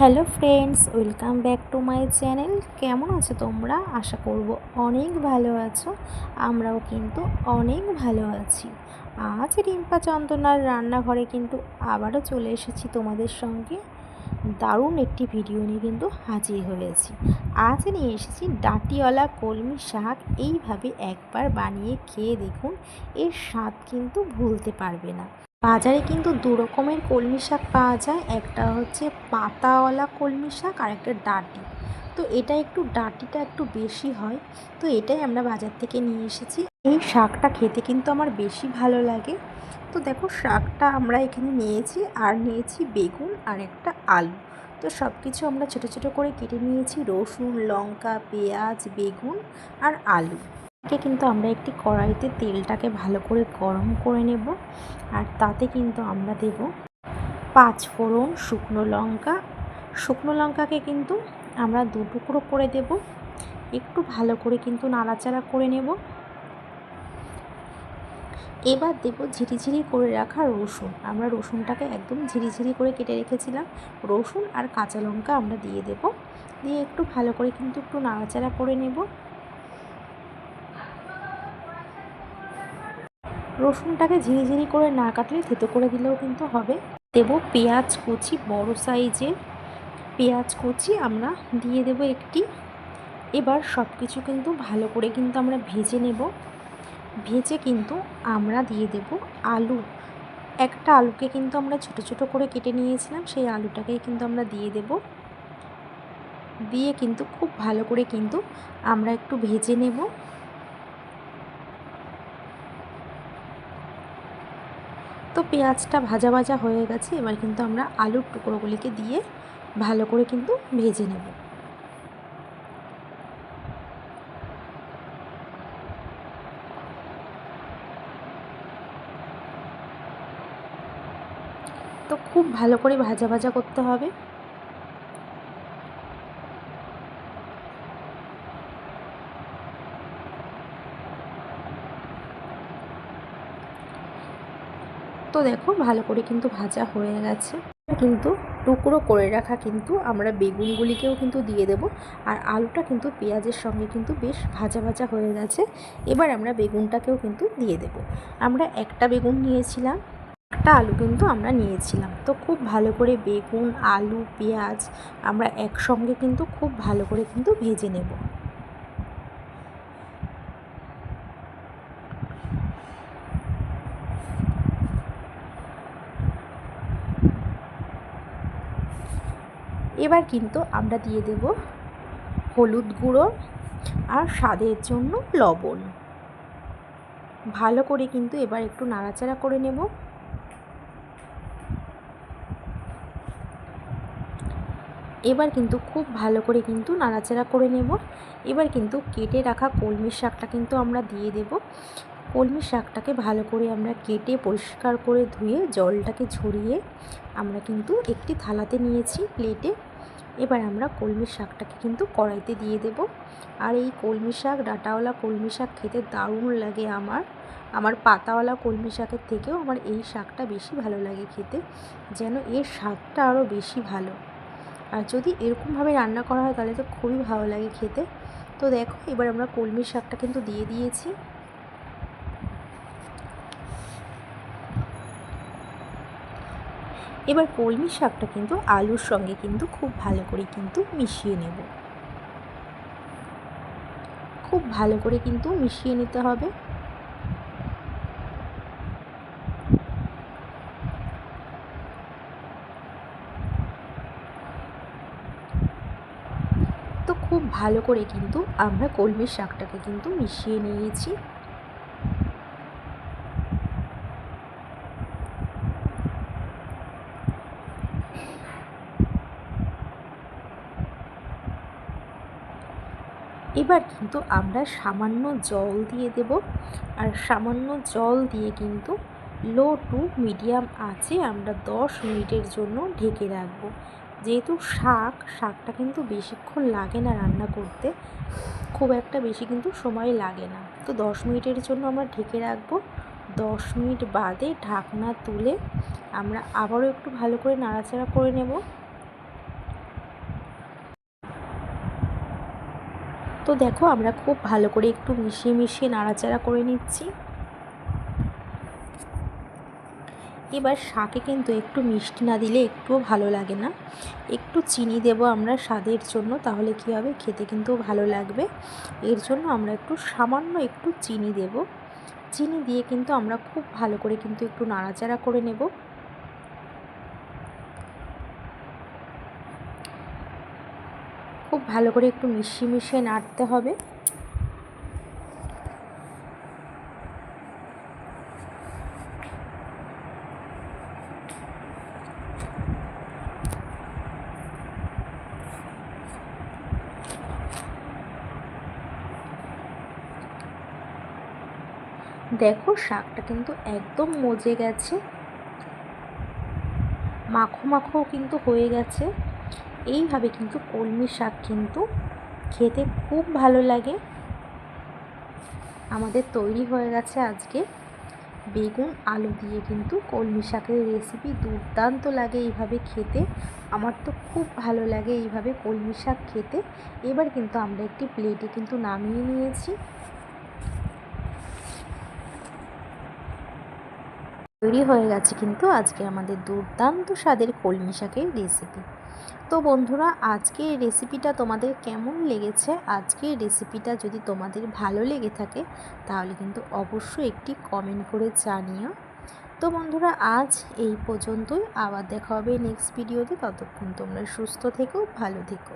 Hello friends, welcome back to my channel. কেমন আছো তোমরা? আশা করব অনেক ভালো আছো। আমরাও কিন্তু অনেক ভালো আছি। আজ রিম্পা চন্দনার রান্নাঘরে কিন্তু আবারও চলে এসেছি তোমাদের সঙ্গে। দারুণ একটি ভিডিও নিয়ে কিন্তু হাজির হয়েছি। আজ নিয়ে এসেছি ডাঁটিওয়ালা কলমি শাক। এইভাবে একবার বানিয়ে খেয়ে দেখুন, এর স্বাদ কিন্তু ভুলতে পারবে না। বাজারে কিন্তু দু রকমের কলমি শাক পাওয়া যায়। একটা হচ্ছে পাতাওয়ালা কলমি শাক, আর একটা ডাঁটি। তো এটা একটু, ডাঁটিটা একটু বেশি হয়। তো এটাই আমরা বাজার থেকে নিয়ে এসেছি। এই শাকটা খেতে কিন্তু আমার বেশি ভালো লাগে। তো দেখো, শাকটা আমরা এখানে নিয়েছি, আর নিয়েছি বেগুন আর একটা আলু। তো সব কিছু আমরা ছোটো ছোটো করে কেটে নিয়েছি। রসুন, লঙ্কা, পেঁয়াজ, বেগুন আর আলু। কে কিন্তু আমরা একটি কড়াইতে তেলটাকে ভালো করে গরম করে নেব, আর তাতে কিন্তু আমরা দেব পাঁচ ফোড়ন শুকনো লঙ্কা। শুকনো লঙ্কাকে কিন্তু আমরা দু টুকরো করে দেব, একটু ভালো করে কিন্তু নাড়াচাড়া করে নেব। এবার দেবো ঝিরিঝিরি করে রাখা রসুন। আমরা রসুনটাকে একদম ঝিরিঝিরি করে কেটে রেখেছিলাম। রসুন আর কাঁচা লঙ্কা আমরা দিয়ে দেব, দিয়ে একটু ভালো করে কিন্তু একটু নাড়াচাড়া করে নেব। রসুনটাকে ঝিরিঝিরি করে না কাটলে থেতো করে দিলেও কিন্তু হবে। দেব পেঁয়াজ কুচি, বড় সাইজের পেঁয়াজ কুচি আমরা দিয়ে দেব একটি। এবার সব কিছু কিন্তু ভালো করে কিন্তু আমরা ভেজে নেব। ভেজে কিন্তু আমরা দিয়ে দেব আলু। একটা আলুকে কিন্তু আমরা ছোট ছোট করে কেটে নিয়েছিলাম, সেই আলুটাকেই কিন্তু আমরা দিয়ে দেব। দিয়ে কিন্তু খুব ভালো করে কিন্তু আমরা একটু ভেজে নেব। তো পেঁয়াজটা ভাজা ভাজা হয়ে গেছে, এবার কিন্তু আমরা আলুর টুকরোগুলিকে দিয়ে ভালো করে কিন্তু ভেজে নেব। তো খুব ভালো করে ভাজা ভাজা করতে হবে। তো দেখো, ভালো করে কিন্তু ভাজা হয়ে গেছে। কিন্তু টুকরো করে রাখা কিন্তু আমরা বেগুনগুলিকেও কিন্তু দিয়ে দেব। আর আলুটা কিন্তু পেঁয়াজের সঙ্গে কিন্তু বেশ ভাজা ভাজা হয়ে গেছে। এবার আমরা বেগুনটাকেও কিন্তু দিয়ে দেব। আমরা একটা বেগুন নিয়েছিলাম, একটা আলু কিন্তু আমরা নিয়েছিলাম। তো খুব ভালো করে বেগুন, আলু, পেঁয়াজ আমরা একসঙ্গে কিন্তু খুব ভালো করে কিন্তু ভেজে নেব। এবার কিন্তু আমরা দিয়ে দেব হলুদ গুঁড়ো আর স্বাদের জন্য লবণ। ভালো করে কিন্তু এবার একটু নাড়াচাড়া করে নেব। এবার কিন্তু খুব ভালো করে কিন্তু নাড়াচাড়া করে নেব। এবার কিন্তু কেটে রাখা কলমির শাকটা কিন্তু আমরা দিয়ে দেব। কলমি শাকটাকে ভালো করে আমরা কেটে পরিষ্কার করে ধুয়ে জলটাকে ঝরিয়ে আমরা কিন্তু একটি থালাতে নিয়েছি প্লেটে। এবার আমরা কলমি শাকটাকে কিন্তু কড়াইতে দিয়ে দেব। আর এই কলমি শাক, ডাটাওয়ালা কলমি শাক খেতে দারুণ লাগে আমার। আমার পাতাওয়ালা কলমি শাকের থেকেও আমার এই শাকটা বেশি ভালো লাগে খেতে, যেন এর স্বাদটা আরও বেশি ভালো। আর যদি এরকমভাবে রান্না করা হয়, তাহলে তো খুবই ভালো লাগে খেতে। তো দেখো, এবার আমরা কলমির শাকটা কিন্তু দিয়ে দিয়েছি। এবার কলমি শাকটা কিন্তু আলুর সঙ্গে কিন্তু খুব ভালো করে কিন্তু মিশিয়ে নেব। খুব ভালো করে কিন্তু মিশিয়ে নিতে হবে। তো খুব ভালো করে কিন্তু আমরা কলমির শাকটাকে কিন্তু মিশিয়ে নিয়েছি। এবার কিন্তু আমরা সামান্য জল দিয়ে দেব। আর সামান্য জল দিয়ে কিন্তু লো টু মিডিয়াম আছে আমরা দশ মিনিটের জন্য ঢেকে রাখব। যেহেতু শাক, শাকটা কিন্তু বেশিক্ষণ লাগে না রান্না করতে, খুব একটা বেশি কিন্তু সময় লাগে না। তো দশ মিনিটের জন্য আমরা ঢেকে রাখব। দশ মিনিট বাদে ঢাকনা তুলে আমরা আবারও একটু ভালো করে নাড়াচাড়া করে নেব। তো দেখো, আমরা খুব ভালো করে একটু মিশিয়ে মিশিয়ে নাড়াচাড়া করে নিচ্ছি। এবার শাকে কিন্তু একটু মিষ্টি না দিলে একটুও ভালো লাগে না। একটু চিনি দেব আমরা স্বাদের জন্য, তাহলে কী হবে? খেতে কিন্তু ভালো লাগবে। এর জন্য আমরা একটু সামান্য একটু চিনি দেব। চিনি দিয়ে কিন্তু আমরা খুব ভালো করে কিন্তু একটু নাড়াচাড়া করে নেব। খুব ভালো করে একটু মিশিয়ে মিশিয়ে নাড়তে হবে। দেখো শাকটা কিন্তু একদম মজে গেছে। মাখো মাখো কিন্তু হয়ে গেছে। এইভাবে কিন্তু কলমি শাক কিন্তু খেতে খুব ভালো লাগে। আমাদের তৈরি হয়ে গেছে আজকে বেগুন, আলু দিয়ে কিন্তু কলমি শাকের রেসিপি দুর্দান্ত লাগে এইভাবে খেতে। আমার তো খুব ভালো লাগে এইভাবে কলমি শাক খেতে। এবার কিন্তু আমরা একটি প্লেটে কিন্তু নামিয়ে নিয়েছি। তৈরি হয়ে গেছে কিন্তু আজকে আমাদের দুর্দান্ত স্বাদের কলমি শাকের রেসিপি তো বন্ধুরা, আজকে এই রেসিপিটা তোমাদের কেমন লেগেছে? আজকের রেসিপিটা যদি তোমাদের ভালো লেগে থাকে, তাহলে কিন্তু অবশ্যই একটি কমেন্ট করে জানিও। তো বন্ধুরা, আজ এই পর্যন্তই। আবার দেখা হবে নেক্সট ভিডিওতে ততক্ষণ তোমরা সুস্থ থেকো, ভালো থেকো।